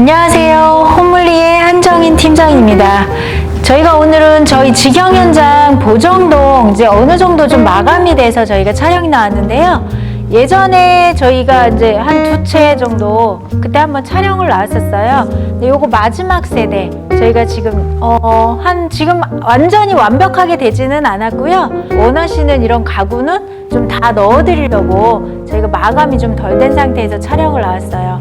안녕하세요. 홈물리의 한정인 팀장입니다. 저희가 오늘은 저희 직영 현장 보정동 이제 어느 정도 좀 마감이 돼서 저희가 촬영이 나왔는데요. 예전에 저희가 이제 한 두 채 정도 그때 한번 촬영을 나왔었어요. 근데 요거 마지막 세대 저희가 지금 어 한 지금 완전히 완벽하게 되지는 않았고요. 원하시는 이런 가구는 좀 다 넣어드리려고 저희가 마감이 좀 덜 된 상태에서 촬영을 나왔어요.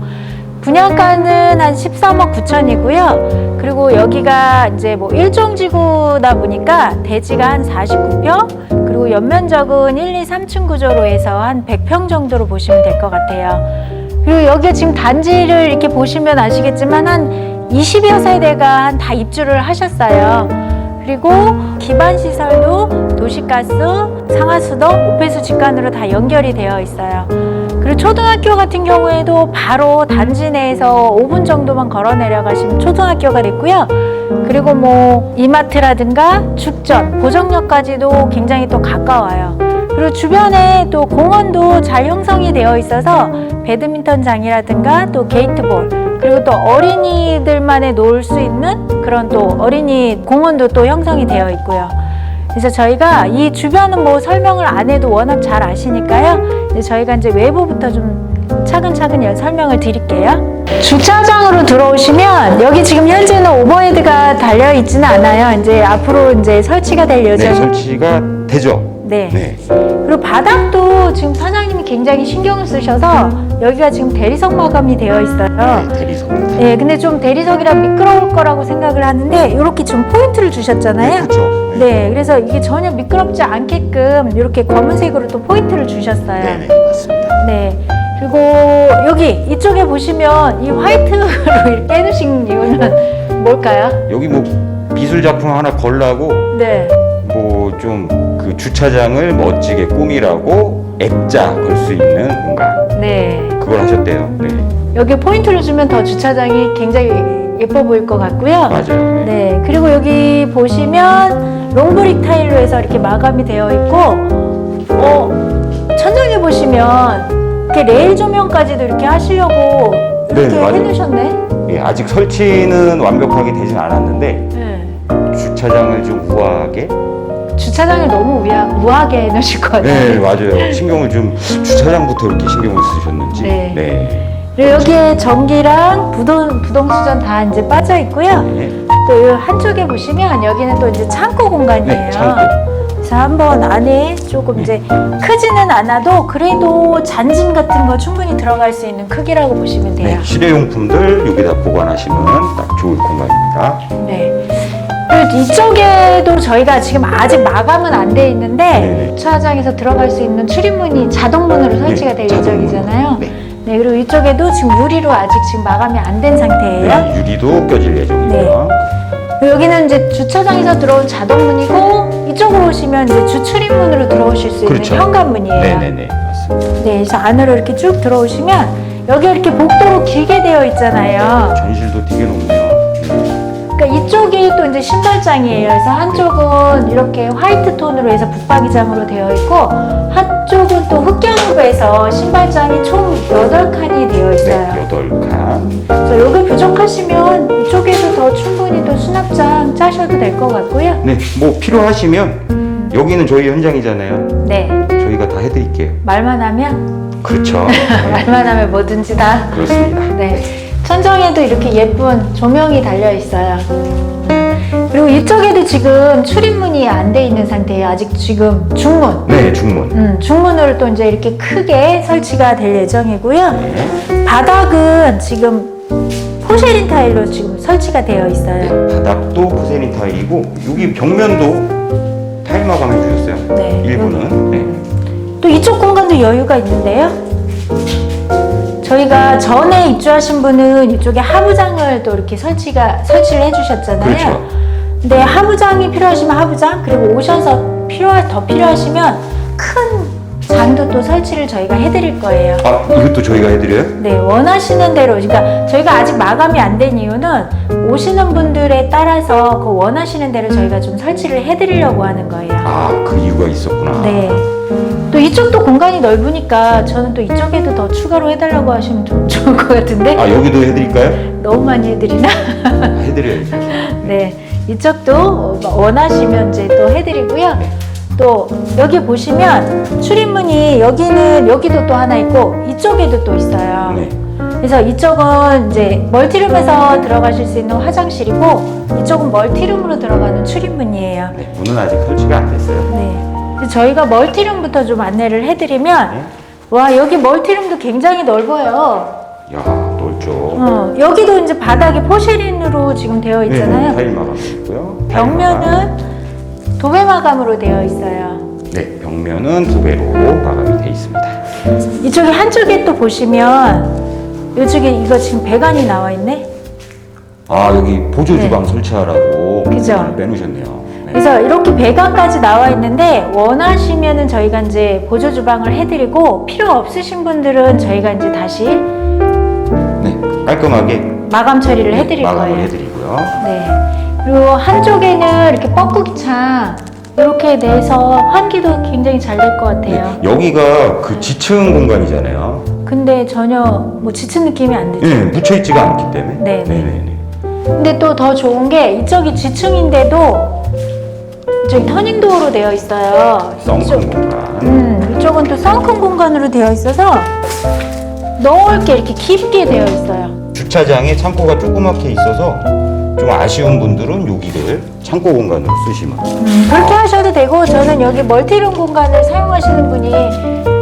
분양가는 한 13억 9천이고요. 그리고 여기가 이제 뭐 일종지구다 보니까 대지가 한 49평, 그리고 연면적은 1, 2, 3층 구조로 해서 한 100평 정도로 보시면 될 것 같아요. 그리고 여기 지금 단지를 이렇게 보시면 아시겠지만 한 20여 세대가 한다 입주를 하셨어요. 그리고 기반 시설도 도시가스, 상하수도, 오폐수 직관으로 다 연결이 되어 있어요. 그리고 초등학교 같은 경우에도 바로 단지 내에서 5분 정도만 걸어 내려가시면 초등학교가 됐고요. 그리고 뭐 이마트라든가 죽전, 보정역까지도 굉장히 또 가까워요. 그리고 주변에 또 공원도 잘 형성이 되어 있어서 배드민턴장이라든가 또 게이트볼 그리고 또 어린이들만의 놀 수 있는 그런 또 어린이 공원도 또 형성이 되어 있고요. 그래서 저희가 이 주변은 뭐 설명을 안 해도 워낙 잘 아시니까요. 이제 저희가 이제 외부부터 좀 차근차근 연- 설명을 드릴게요. 주차장으로 들어오시면 여기 지금 현재는 오버헤드가 달려 있지는 않아요. 이제 앞으로 이제 설치가 될 네, 예정. 설치가 되죠. 네. 네. 그리고 바닥도 지금 사장님이 굉장히 신경을 쓰셔서 여기가 지금 대리석 마감이 되어 있어요. 네, 대리석. 예, 근데 좀 대리석이라 미끄러울 거라고 생각을 하는데 이렇게 좀 포인트를 주셨잖아요. 그렇죠. 네, 그래서 이게 전혀 미끄럽지 않게끔 이렇게 검은색으로 또 포인트를 주셨어요. 네, 네, 맞습니다. 네. 그리고 여기 이쪽에 보시면 이 화이트로 이렇게 해놓으신 이유는 뭘까요? 여기 뭐 미술 작품 하나 걸라고 네. 뭐 좀 그 주차장을 멋지게 꾸미라고 액자 걸 수 있는 공간 네. 그걸 하셨대요. 네, 여기 포인트를 주면 더 주차장이 굉장히 예뻐 보일 것 같고요. 맞아요. 네. 네. 그리고 여기 보시면 롱브릭 타일로 해서 이렇게 마감이 되어 있고, 어, 천장에 보시면 이렇게 레일 조명까지도 이렇게 하시려고 이렇게 네, 맞아요. 해놓으셨네. 예, 아직 설치는 완벽하게 되진 않았는데 네. 주차장을 좀 우아하게. 주차장을 너무 우야, 우아하게 해놓으실 것 같아요. 네, 맞아요. 신경을 좀 주차장부터 이렇게 신경을 쓰셨는지. 네. 네. 그리고 여기에 전기랑 부동, 부동수전 다 이제 빠져 있고요. 네. 또이 한쪽에 보시면 여기는 또 이제 창고 공간이에요. 네, 창고. 그래서 한번 안에 조금 이제 크지는 않아도 그래도 잔짐 같은 거 충분히 들어갈 수 있는 크기라고 보시면 돼요. 네, 실내용품들 여기다 보관하시면 딱 좋을 공간입니다. 네. 그리고 이쪽에도 저희가 지금 아직 마감은 안 돼 있는데 네네. 주차장에서 들어갈 수 있는 출입문이 자동문으로 설치가 네, 될 자동문. 예정이잖아요. 네. 네, 그리고 이쪽에도 지금 유리로 아직 지금 마감이 안 된 상태예요. 네, 유리도 껴질 예정이고요. 그리고 여기는 이제 주차장에서 들어온 자동문이고 이쪽으로 오시면 이제 주출입문으로 들어오실 수 있는 그렇죠. 현관문이에요. 네네네 맞습니다. 네, 그래서 안으로 이렇게 쭉 들어오시면 여기 이렇게 복도로 길게 되어 있잖아요. 전실도 되게 높네요. 그러니까 이쪽이 또 이제 신발장이에요. 그래서 한쪽은 이렇게 화이트 톤으로 해서 붙박이장으로 되어 있고 한쪽은 해서 신발장이 총 8칸이 되어 있어요. 네, 여덟 칸. 그래서 여기 부족하시면 이쪽에도 더 충분히 또 수납장 짜셔도 될 것 같고요. 네, 뭐 필요하시면 여기는 저희 현장이잖아요. 네, 저희가 다 해드릴게요. 말만 하면 그렇죠. 네, 말만 하면 뭐든지 다. 그렇습니다. 네. 천정에도 이렇게 예쁜 조명이 달려 있어요. 그리고 이쪽에도 지금 출입문이 안 돼 있는 상태예요. 아직 지금 중문. 네, 중문. 음, 중문으로 또 이제 이렇게 크게 설치가 될 예정이고요. 네, 바닥은 지금 포쉐린 타일로 지금 설치가 되어 있어요. 바닥도 포세린 타일이고 여기 벽면도 타일 마감해 주셨어요. 네. 일부는. 네. 또 이쪽 공간도 여유가 있는데요. 저희가 전에 입주하신 분은 이쪽에 하부장을 또 이렇게 설치가 설치를 해주셨잖아요. 그렇죠. 근데 하부장이 필요하시면 하부장 그리고 오셔서 필요하 더 필요하시면 큰 장도 또 설치를 저희가 해드릴 거예요. 아, 이것도 저희가 해드려요? 네, 원하시는 대로. 그러니까 저희가 아직 마감이 안 된 이유는 오시는 분들에 따라서 그 원하시는 대로 저희가 좀 설치를 해드리려고 하는 거예요. 아, 그 이유가 있었구나. 네. 또또 이쪽도 공간이 넓으니까 저는 또 이쪽에도 더 추가로 해달라고 하시면 좀 좋을 것 같은데 아 여기도 해드릴까요? 너무 많이 해드리나? 아, 해드려야죠. 네, 이쪽도 원하시면 이제 또 해드리고요. 또 여기 보시면 출입문이 여기는 여기도 또 하나 있고 이쪽에도 또 있어요. 네. 그래서 이쪽은 이제 멀티룸에서 들어가실 수 있는 화장실이고 이쪽은 멀티룸으로 들어가는 출입문이에요. 네. 문은 아직 설치가 안 됐어요. 네. 저희가 멀티룸부터 좀 안내를 해드리면 네. 와 여기 멀티룸도 굉장히 넓어요. 야 넓죠. 어, 여기도 이제 바닥이 포쉐린으로 지금 되어 있잖아요. 네, 타일 마감 있고요. 벽면은 도배 마감으로 되어 있어요. 네 벽면은 도배로 마감이 돼 있습니다. 이쪽에 한쪽에 또 보시면 이쪽에 이거 지금 배관이 나와 있네. 아 여기 보조 네. 주방 설치하라고 그죠. 공간을 빼놓으셨네요. 네. 그래서 이렇게 배관까지 나와 있는데 원하시면은 저희가 이제 보조 주방을 해드리고 필요 없으신 분들은 저희가 이제 다시 네, 깔끔하게 마감 처리를 네, 해드릴 마감을 거예요. 해드리고요. 네. 그리고 한쪽에는 이렇게 뻐꾸기 창 이렇게 내서 환기도 굉장히 잘 될 것 같아요. 네, 여기가 그 지층 공간이잖아요. 근데 전혀 뭐 지친 느낌이 안 들죠. 예, 묻혀 있지가 않기 때문에. 네, 네. 네네네. 근데 또 더 좋은 게 이쪽이 지층인데도 저기 터닝도어로 되어 있어요. 썬큰 이쪽, 공간. 음, 이쪽은 또 썬큰 공간으로 되어 있어서 넓게 이렇게 깊게 되어 있어요. 주차장에 창고가 조그맣게 있어서 좀 아쉬운 분들은 여기를 창고 공간으로 쓰시면 음, 그렇게 하셔도 되고 저는 여기 멀티룸 공간을 사용하시는 분이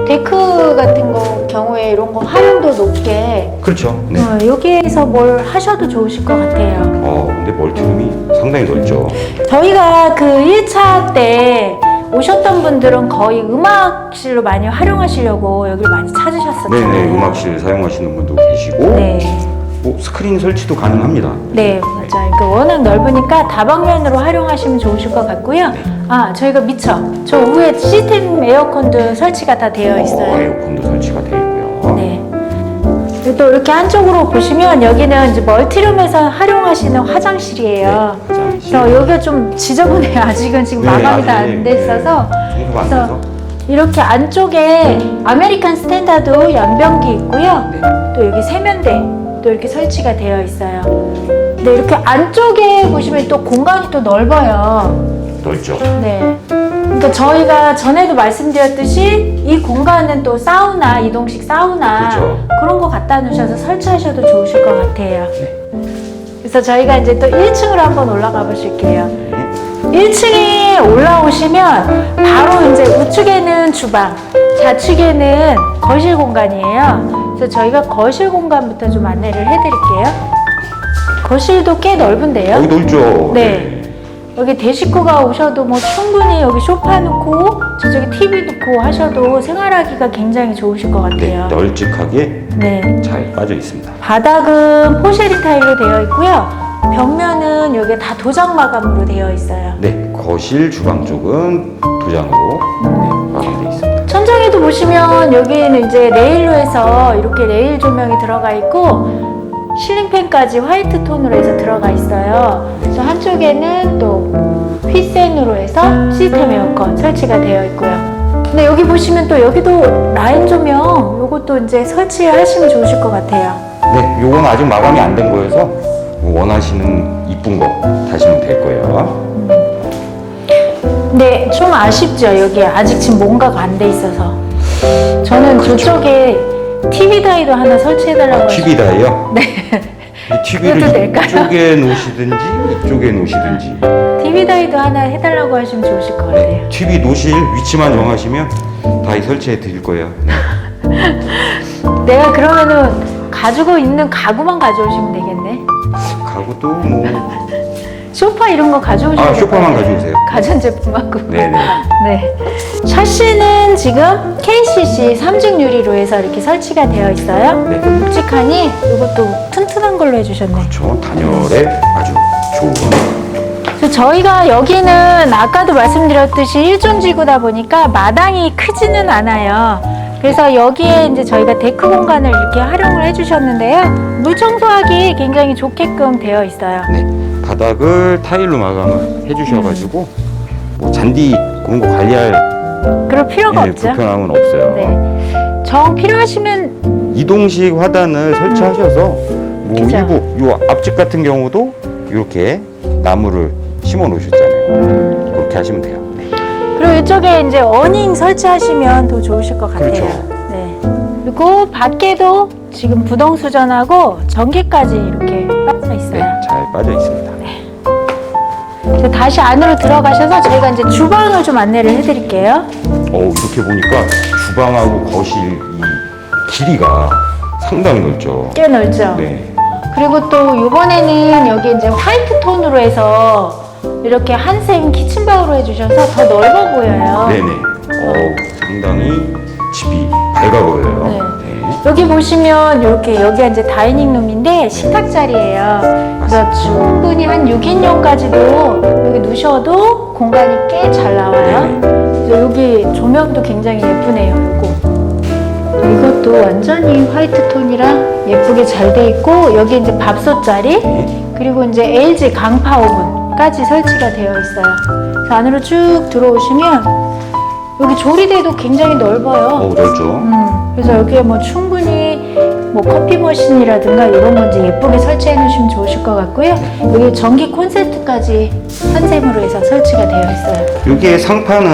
데크 같은 거 경우에 이런 거 활용도 높게 그렇죠. 네. 어, 여기에서 뭘 하셔도 좋으실 것 같아요. 어, 근데 멀티룸이 상당히 넓죠. 저희가 그 1차 때 오셨던 분들은 거의 음악실로 많이 활용하시려고 여기를 많이 찾으셨었잖아요. 네네, 음악실 사용하시는 분도 계시고, 네. 뭐 스크린 설치도 가능합니다. 네, 맞아요. 그러니까 워낙 넓으니까 다방면으로 활용하시면 좋으실 것 같고요. 네. 아, 저희가 미쳐. 저 위에 시스템 에어컨도 설치가 다 되어 어, 있어요. 에어컨도 설치가 되어 있고요. 네. 그리고 또 이렇게 한쪽으로 보시면 여기는 이제 멀티룸에서 활용하시는 화장실이에요. 네, 화장실. 그래서 여기가 좀 지저분해요. 아직은 지금 네, 마감이 다 아직, 안 됐어서. 네, 청소가 안 그래서 돼서. 이렇게 안쪽에 아메리칸 스탠다드 연변기 있고요. 네. 또 여기 세면대 또 이렇게 설치가 되어 있어요. 근데 이렇게 안쪽에 보시면 또 공간이 또 넓어요. 넓죠. 네. 그러니까 저희가 전에도 말씀드렸듯이 이 공간은 또 사우나, 이동식 사우나 그죠. 그런 거 갖다 놓으셔서 설치하셔도 좋으실 것 같아요. 네. 그래서 저희가 이제 또 1층으로 한번 올라가 보실게요. 네. 1층에 올라오시면 바로 이제 우측에는 주방, 좌측에는 거실 공간이에요. 그래서 저희가 거실 공간부터 좀 안내를 해드릴게요. 거실도 꽤 넓은데요. 여기 넓죠. 네. 여기 대식구가 오셔도 뭐 충분히 여기 소파 놓고 저쪽에 TV 놓고 하셔도 생활하기가 굉장히 좋으실 것 네, 같아요. 널찍하게 네. 잘 빠져 있습니다. 바닥은 포쉐린 타일로 되어 있고요. 벽면은 여기 다 도장 마감으로 되어 있어요. 네, 거실, 주방 쪽은 도장으로 네, 마감되어 있습니다. 보시면 여기는 이제 레일로 해서 이렇게 레일 조명이 들어가 있고 실링팬까지 화이트 톤으로 해서 들어가 있어요. 그래서 한쪽에는 또 휘센으로 해서 시스템 에어컨 설치가 되어 있고요. 근데 여기 보시면 또 여기도 라인 조명 요것도 이제 설치하시면 좋으실 것 같아요. 네, 요건 아직 마감이 안 된 거여서 원하시는 이쁜 거 다시면 될 거예요. 근데 좀 아쉽죠 여기 아직 지금 뭔가가 안 돼 있어서 저는 저쪽에 TV 다이도 하나 설치해달라고 아, TV 다이요? 네. 이 TV를 될까요? 이쪽에 놓으시든지 이쪽에 놓으시든지 TV 다이도 하나 해달라고 하시면 좋으실 것 같아요. TV 놓으실 위치만 정하시면 다이 설치해 드릴 거예요. 네. 내가 그러면은 가지고 있는 가구만 가져오시면 되겠네. 가구도 뭐 소파 이런 거 가져오시면 아, 소파만. 가져오세요. 가전 제품하고. 네네. 네. 샤시는 지금 KCC 삼중 유리로 해서 이렇게 설치가 되어 있어요. 네. 묵직하니 이것도 튼튼한 걸로 해주셨네. 그렇죠. 단열에 아주 좋은 저희가 여기는 아까도 말씀드렸듯이 일중지구다 보니까 마당이 크지는 않아요. 그래서 여기에 이제 저희가 데크 공간을 이렇게 활용을 해주셨는데요. 물 청소하기 굉장히 좋게끔 되어 있어요. 네. 바닥을 타일로 마감을 해주셔가지고 뭐 잔디 그런 거 관리할 그럴 필요가 예, 없죠. 불편함은 없어요. 네. 정 필요하시면 이동식 화단을 설치하셔서 뭐 그죠. 일부 요 앞집 같은 경우도 이렇게 나무를 심어 놓으셨잖아요. 그렇게 하시면 돼요. 네. 그리고 이쪽에 이제 어닝 설치하시면 더 좋으실 것 같아요. 그렇죠. 네. 그리고 밖에도 지금 부동 수전하고 전기까지 이렇게 빠져 네, 있습니다. 이제 다시 안으로 들어가셔서 저희가 이제 주방을 좀 안내를 해드릴게요. 어 이렇게 보니까 주방하고 거실 이 길이가 상당히 넓죠. 꽤 넓죠. 네. 그리고 또 이번에는 여기 이제 화이트 톤으로 해서 이렇게 한샘 키친방으로 해주셔서 더 넓어 보여요. 네네. 어 상당히 집이 밝아 보여요. 네. 네. 여기 보시면 이렇게 여기가 이제 다이닝 룸인데 식탁 자리예요. 그래서 충분히 한 6인용까지도 여기 누셔도 공간이 꽤 잘 나와요. 그래서 여기 조명도 굉장히 예쁘네요. 이거. 이것도 완전히 화이트 톤이라 예쁘게 잘 돼 있고 여기 이제 밥솥 자리 그리고 이제 LG 강파 오븐까지 설치가 되어 있어요. 그래서 안으로 쭉 들어오시면 여기 조리대도 굉장히 넓어요. 어 넓죠. 음, 그래서 여기에 뭐 충분히 뭐 커피 머신이라든가 이런 거 이제 예쁘게 설치해 놓으시면 좋으실 것 같고요. 여기 전기 콘센트까지 한샘으로 해서 설치가 되어 있어요. 여기에 상판은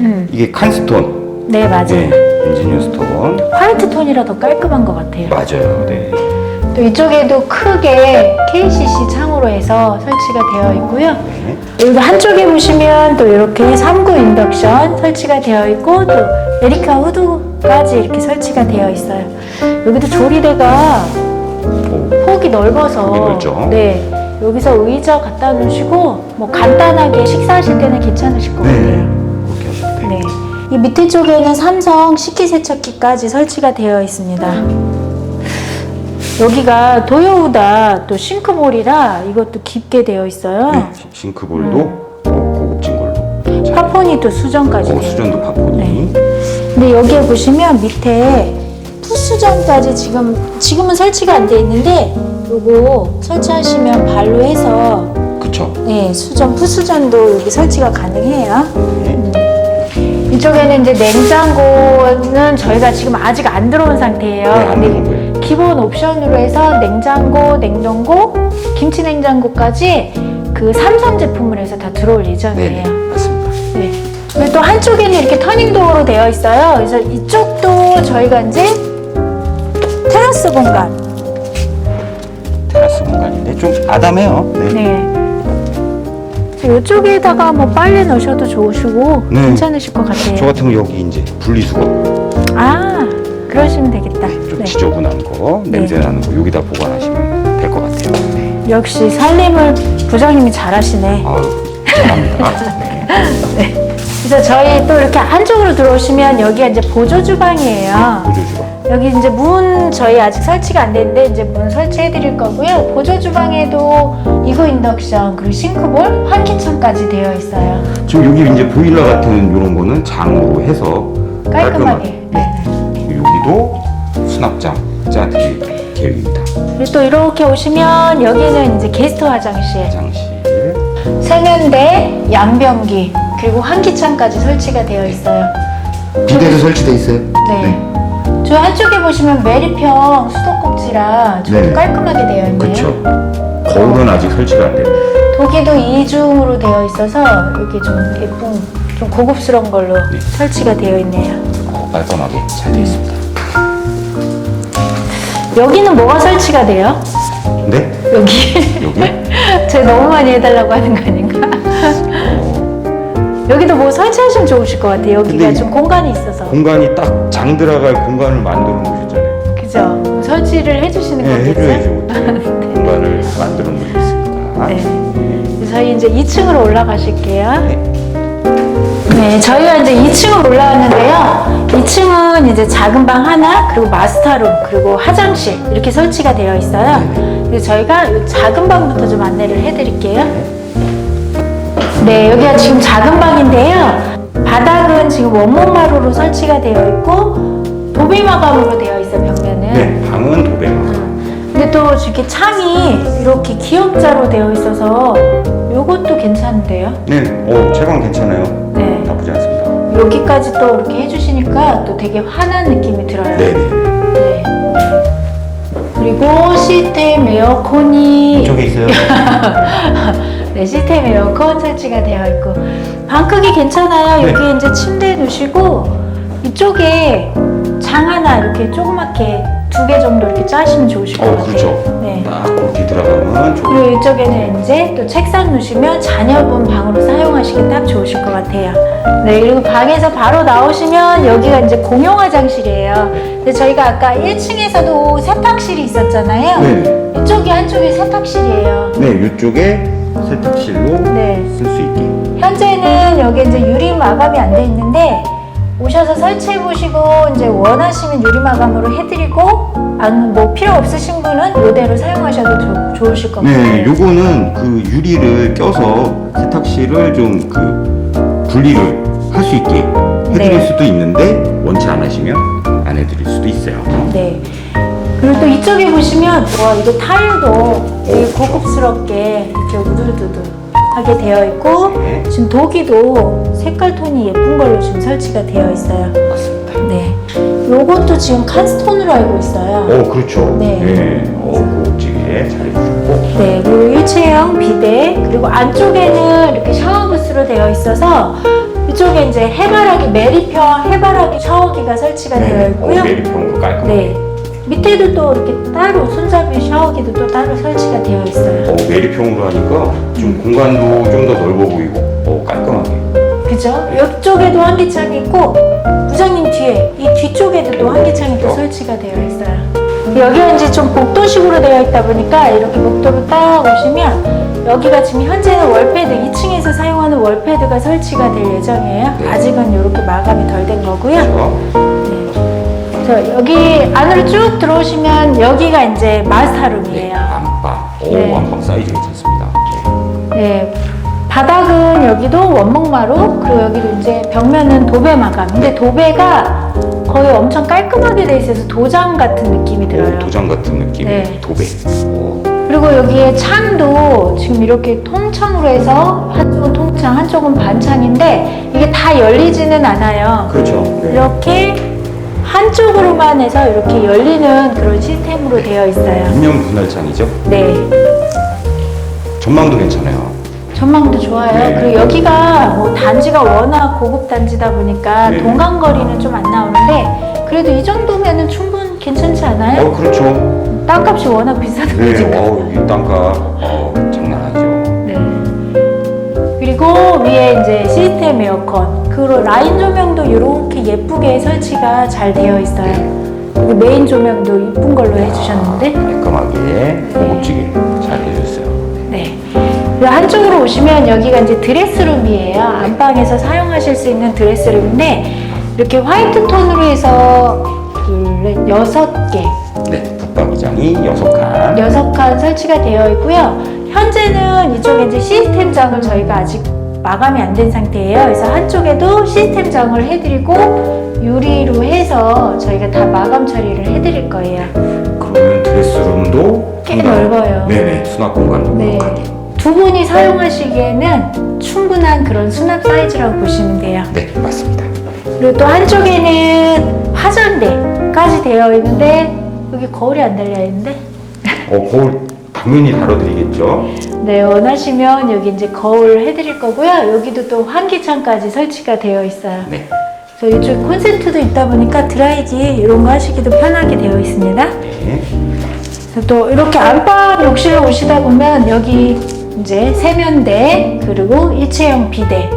음, 이게 칸스톤. 네 맞아요. 네. 엔지니어 스톤. 화이트 톤이라 더 깔끔한 것 같아요. 맞아요. 네. 또 이쪽에도 크게 KCC 창으로 해서 설치가 되어 있고요. 네. 여기 한쪽에 보시면 또 이렇게 3구 인덕션 설치가 되어 있고 또 에리카 후드까지 이렇게 설치가 되어 있어요. 여기도 조리대가 오. 폭이 넓어서 넓죠. 네 여기서 의자 갖다 놓으시고 뭐 간단하게 식사하실 때는 괜찮으실 것 네. 같아요. 그렇게 하셔도 돼요. 네. 이 밑에 쪽에는 삼성 식기세척기까지 설치가 되어 있습니다. 여기가 도요우다 또 싱크볼이라 이것도 깊게 되어 있어요. 네. 시- 싱크볼도 어, 고급진 걸로. 잘- 파폰이 또 수전까지 어, 수전도 파폰이. 네. 근데 여기에 보시면 밑에 푸수전까지 지금 지금은 설치가 안 돼 있는데 요거 설치하시면 발로 해서 그쵸. 네 수전 푸수전도 여기 설치가 가능해요. 네. 이쪽에는 이제 냉장고는 저희가 지금 아직 안 들어온 상태예요. 네, 안 들어온 거예요. 기본 옵션으로 해서 냉장고, 냉동고, 김치 냉장고까지 그 삼성 제품을 해서 다 들어올 예정이에요. 네. 맞습니다. 네. 그리고 또 한쪽에는 이렇게 터닝 도어로 되어 있어요. 그래서 이쪽도 저희가 이제 테라스 공간. 테라스 공간인데 좀 아담해요. 네. 네. 이쪽에다가 뭐 빨래 넣으셔도 좋으시고 네. 괜찮으실 것 같아요. 저 같은 거 여기 이제 분리수거 아, 그러시면 되겠다. 좀 네. 지저분한 거, 네. 냄새 나는 거 여기다 보관하시면 될 것 같아요. 네. 역시 살림을 부장님이 잘하시네. 아유, 잘합니다. 네. 그래서 저희 또 이렇게 안쪽으로 들어오시면 여기가 이제 보조 주방이에요. 보조 주방. 여기 이제 문 저희 아직 설치가 안 됐는데 이제 문 설치해 드릴 거고요. 보조 주방에도 이거 인덕션 그리고 싱크볼, 환기창까지 되어 있어요. 지금 여기 이제 보일러 같은 이런 거는 장으로 해서 깔끔하게. 네. 여기도 수납장 짜드릴 계획입니다. 그리고 또 이렇게 오시면 여기는 이제 게스트 화장실, 화장실. 세면대, 양변기 그리고 환기창까지 설치가 되어 있어요. 비데도 설치돼 있어요. 네. 저 한쪽에 보시면 메리평 수도꼭지라 저도 네. 깔끔하게 되어 있네요. 그렇죠. 거울은 아직 설치가 안 돼요. 도기도 이중으로 되어 있어서 여기 좀 예쁜 좀 고급스러운 걸로 네. 설치가 되어 있네요. 어, 깔끔하게 잘 되어 있습니다. 여기는 뭐가 설치가 돼요? 네? 여기 여기? 제가 너무 많이 해달라고 하는 거 아닌가? 여기도 뭐 설치하시면 좋으실 것 같아요. 여기가 근데 좀 공간이 있어서 공간이 딱 장 들어갈 공간을 만들어 놓으셨잖아요. 그죠? 설치를 해주시는 네, 거겠죠? 해줘야죠. 네. 공간을 만들어 놓으셨습니다. 네. 그래서 저희 이제 2층으로 올라가실게요. 네. 네, 저희가 이제 2층으로 올라왔는데요. 2층은 이제 작은 방 하나, 그리고 마스터룸, 그리고 화장실 이렇게 설치가 되어 있어요. 그래서 저희가 이 작은 방부터 좀 안내를 해드릴게요. 네, 여기가 지금 작은 방인데요. 바닥은 지금 원목 마루로 설치가 되어 있고 도배 마감으로 되어 있어요, 벽면은. 네, 방은 도배마. 근데 또 이렇게 창이 이렇게 기역자로 되어 있어서 요것도 괜찮은데요? 네, 어, 채광 괜찮아요. 네. 여기까지 또 이렇게 해주시니까 또 되게 환한 느낌이 들어요. 네네. 네. 그리고 시스템 에어컨이 이쪽에 있어요. 네, 시스템 에어컨 설치가 되어 있고 방 크기 괜찮아요. 네. 여기 이제 침대 놓으시고 이쪽에 장 하나 이렇게 조그맣게 두 개 정도 이렇게 짜시면 좋으실 것 어, 같아요. 그렇죠. 네. 딱 그렇게 들어가면 좋을 그리고 이쪽에는 이제 또 책상 놓으시면 자녀분 방으로 사용하시기 딱 좋으실 것 같아요. 네, 그리고 방에서 바로 나오시면 여기가 이제 공용 화장실이에요. 근데 저희가 아까 1층에서도 세탁실이 있었잖아요. 네. 이쪽이 한쪽이 세탁실이에요. 네, 이쪽에 세탁실로 네. 쓸 수 있게. 현재는 여기 이제 유리 마감이 안 돼 있는데 오셔서 설치해 보시고 이제 원하시면 유리 마감으로 해드리고 안뭐 필요 없으신 분은 이대로 사용하셔도 좋- 것 같아요. 네, 요거는 그 유리를 껴서 세탁실을 좀 그 분리를 할 수 있게 해드릴 네. 수도 있는데 원치 않으시면 안 해드릴 수도 있어요. 네. 그리고 또 이쪽에 보시면 와 이거 타일도 되게 고급스럽게 이렇게 우두두두 하게 되어 있고 네. 지금 도기도 색깔 톤이 예쁜 걸로 지금 설치가 되어 있어요. 맞습니다. 네. 요것도 지금 칸스톤으로 알고 있어요. 어, 그렇죠. 네. 어, 고급지게 잘 해주셨고. 네, 그리고 일체형 비데 그리고 안쪽에는 이렇게 샤워부스로 되어 있어서 이쪽에 이제 해바라기 메리평 해바라기 샤워기가 설치가 되어 있고요. 어, 메리평으로 깔끔하게. 네, 밑에도 또 이렇게 따로 손잡이 샤워기도 또 따로 설치가 되어 있어요. 어, 메리평으로 하니까 좀 공간도 좀 더 넓어 보이고, 어, 깔끔하게. 그죠? 이쪽에도 환기창이 있고 부장님 뒤에 이 뒤쪽에도 또 환기창이 또. 설치가 되어 있어요. 여기가 이제 좀 복도식으로 되어 있다 보니까 이렇게 복도로 딱 오시면 여기가 지금 현재는 월패드 2층에서 사용하는 월패드가 설치가 될 예정이에요. 네. 아직은 이렇게 마감이 덜 된 거고요. 네. 저 여기 안으로 쭉 들어오시면 여기가 이제 마스터룸이에요. 안방. 오, 네. 안방 사이즈 괜찮습니다. 네. 네. 바닥은 여기도 원목마루 그리고 여기도 이제 벽면은 도배 마감. 근데 도배가 거의 엄청 깔끔하게 돼 있어서 도장 같은 느낌이 들어요. 오, 도장 같은 느낌의 네. 도배. 오, 그리고 여기에 창도 지금 이렇게 통창으로 해서 한쪽은 통창, 한쪽은 반창인데 이게 다 열리지는 않아요. 그렇죠. 네. 이렇게 한쪽으로만 해서 이렇게 열리는 그런 시스템으로 되어 있어요. 인명 분할창이죠. 네. 전망도 괜찮아요. 전망도 좋아요. 네. 그리고 여기가 뭐 단지가 워낙 고급 단지다 보니까 네. 동간거리는 좀 안 나오는데 그래도 이 정도면은 충분 괜찮지 않아요? 어, 그렇죠. 땅값이 워낙 비싸다 네, 보니까. 어, 이 땅값 어, 장난 아니죠. 네. 그리고 위에 이제 시스템 에어컨, 그리고 라인 조명도 이렇게 예쁘게 설치가 잘 되어 있어요. 그리고 메인 조명도 이쁜 걸로 해주셨는데, 깔끔하게 고급지게 잘 해주셨어요. 네. 그리고 한쪽으로 오시면 여기가 이제 드레스룸이에요. 안방에서 사용하실 수 있는 드레스룸인데 이렇게 화이트 톤으로 해서 둘, 넷, 여섯 개, 네, 붙박이장이 여섯 칸. 여섯 칸 설치가 되어 있고요. 현재는 이쪽에 이제 시스템장을 저희가 아직 마감이 안 된 상태예요. 그래서 한쪽에도 시스템장을 해드리고 유리로 해서 저희가 다 마감 처리를 해드릴 거예요. 그러면 드레스룸도 꽤 상당히- 넓어요. 네네, 수납 공간도 네. 넉넉하게. 두 분이 사용하시기에는 충분한 그런 수납 사이즈라고 보시면 돼요. 네, 맞습니다. 그리고 또 한쪽에는 화장대까지 되어 있는데 여기 거울이 안 달려 있는데 어, 거울 당연히 다뤄드리겠죠. 네 원하시면 여기 이제 거울 해드릴 거고요. 여기도 또 환기창까지 설치가 되어 있어요. 네, 그래서 이쪽 콘센트도 있다 보니까 드라이기 이런 거 하시기도 편하게 되어 있습니다. 네. 그래서 또 이렇게 안방 욕실로 오시다 보면 여기 이제 세면대 그리고 일체형 비대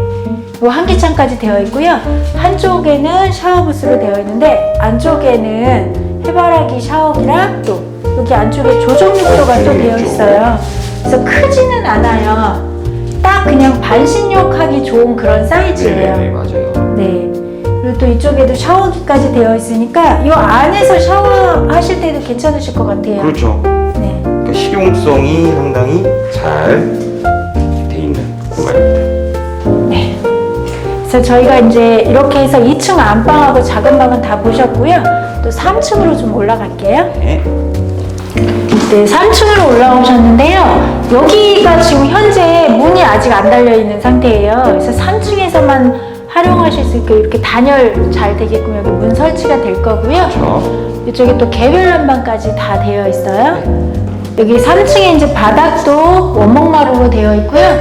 요 환기창까지 되어 있고요. 한쪽에는 샤워부스로 되어 있는데 안쪽에는 해바라기 샤워기랑 또 여기 안쪽에 조정육도가 또 되어 있어요. 그래서 크지는 않아요. 딱 그냥 반신욕하기 좋은 그런 사이즈예요. 네, 맞아요. 네. 그리고 또 이쪽에도 샤워기까지 되어 있으니까 이 안에서 샤워하실 때도 괜찮으실 것 같아요. 그렇죠. 네. 그러니까 실용성이 상당히 잘 돼 있는 공간입니다. 네. 그래서 저희가 이제 이렇게 해서 2층 안방하고 작은 방은 다 보셨고요. 또 3층으로 좀 올라갈게요. 네. 네, 3층으로 올라오셨는데요. 여기가 지금 현재 문이 아직 안 달려 있는 상태예요. 그래서 3층에서만 활용하실 수 있게 이렇게 단열 잘 되게끔 여기 문 설치가 될 거고요. 그렇죠. 이쪽에 또 개별 난방까지 다 되어 있어요. 여기 3층에 이제 바닥도 원목 마루로 되어 있고요.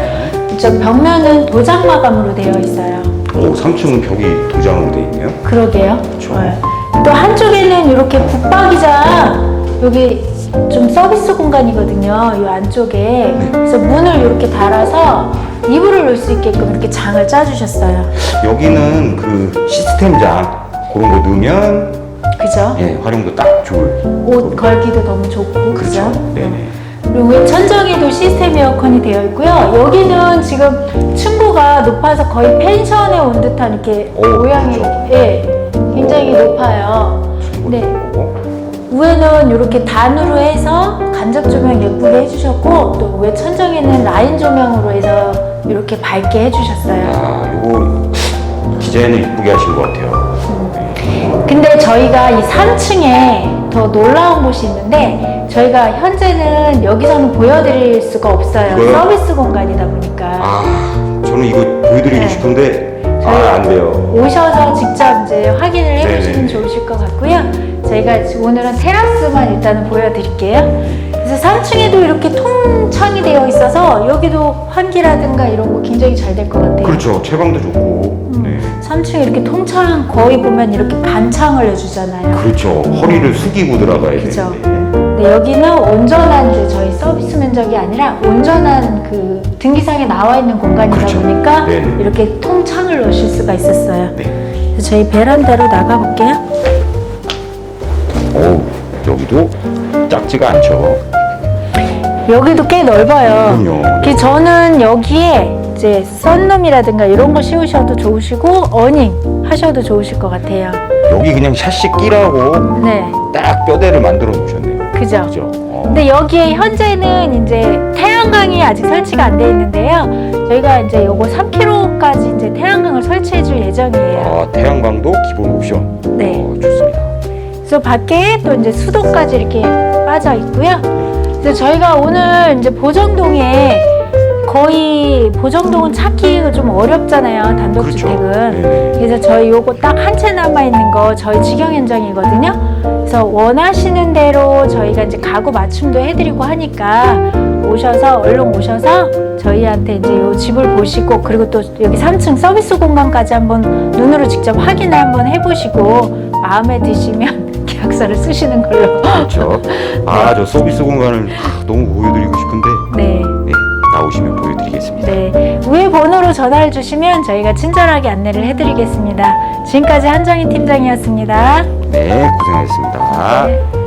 이쪽 벽면은 도장 마감으로 되어 있어요. 오, 3층은 벽이 도장으로 돼 있네요. 그러게요. 그렇죠. 네. 또 한쪽에는 이렇게 붙박이장 여기 좀 서비스 공간이거든요. 이 안쪽에 네. 그래서 문을 이렇게 달아서 이불을 놓을 수 있게끔 이렇게 장을 짜주셨어요. 여기는 그 시스템장 그런 거 넣으면 그죠? 예, 활용도 딱 좋을. 옷 걸기도 너무 좋고 그렇죠. 그죠? 네네. 그리고 위에 천정에도 시스템 에어컨이 되어 있고요. 여기는 지금 층고가 높아서 거의 펜션에 온 듯한 이렇게 오, 모양이 그렇죠. 예, 굉장히 높아요. 네. 네. 위에는 이렇게 단으로 해서 간접 조명 예쁘게 해주셨고 또 위에 천정에는 라인 조명으로 해서 이렇게 밝게 해주셨어요. 아, 요거 디자인을 이쁘게 하신 것 같아요. 근데 저희가 이 3층에 더 놀라운 곳이 있는데 저희가 현재는 여기서는 보여드릴 수가 없어요. 이거요? 서비스 공간이다 보니까 아, 저는 이거 보여드리고 네. 싶은데 아, 안 돼요. 오셔서 직접 이제 확인을 해보시면 네네네. 좋으실 것 같고요. 저희가 지금 오늘은 테라스만 일단은 보여드릴게요. 그래서 3층에도 이렇게 통창이 되어 있어서 여기도 환기라든가 이런 거 굉장히 잘 될 것 같아요. 그렇죠. 채광도 좋고. 네. 3층에 이렇게 통창 거의 보면 이렇게 반창을 해주잖아요. 그렇죠. 허리를 숙이고 들어가야 그죠. 되는데. 네, 여기는 온전한 이제 저희 서비스 면적이 아니라 온전한 그 등기상에 나와 있는 공간이다 그렇죠. 보니까 네네. 이렇게 통창을 넣으실 수가 있었어요. 네. 그래서 저희 베란다로 나가 볼게요. 어우, 여기도 작지가 않죠. 여기도 꽤 넓어요. 그럼요. 그 저는 여기에 이제 썬룸이라든가 이런 거 씌우셔도 좋으시고 어닝 하셔도 좋으실 것 같아요. 여기 그냥 샷시 끼라고 네, 딱 뼈대를 만들어 놓으셨네요. 그죠? 그죠? 어. 근데 여기에 현재는 이제 태양광이 아직 설치가 안 돼 있는데요. 저희가 이제 요거 3kg까지 이제 태양광을 설치해 줄 예정이에요. 아, 태양광도 기본 옵션. 네. 어, 좋습니다. 그래서 밖에 또 이제 수도까지 이렇게 빠져 있고요. 그래서 저희가 오늘 이제 보정동에 거의 보정동은 찾기가 좀 어렵잖아요. 단독주택은. 그렇죠. 네네. 그래서 저희 요거 딱 한 채 남아 있는 거 저희 직영 현장이거든요. 그래서 원하시는 대로 저희가 이제 가구 맞춤도 해드리고 하니까 오셔서 얼른 오셔서 저희한테 이제 요 집을 보시고 그리고 또 여기 3층 서비스 공간까지 한번 눈으로 직접 확인을 한번 해보시고 마음에 드시면 계약서를 쓰시는 걸로. 그렇죠. 아, 저 서비스 공간을 너무 보여드리고 싶은데 네. 네, 나오시면 보여드리겠습니다. 네. 위에 번호로 전화를 주시면 저희가 친절하게 안내를 해드리겠습니다. 지금까지 한정희 팀장이었습니다. 네, 고생하셨습니다. 네.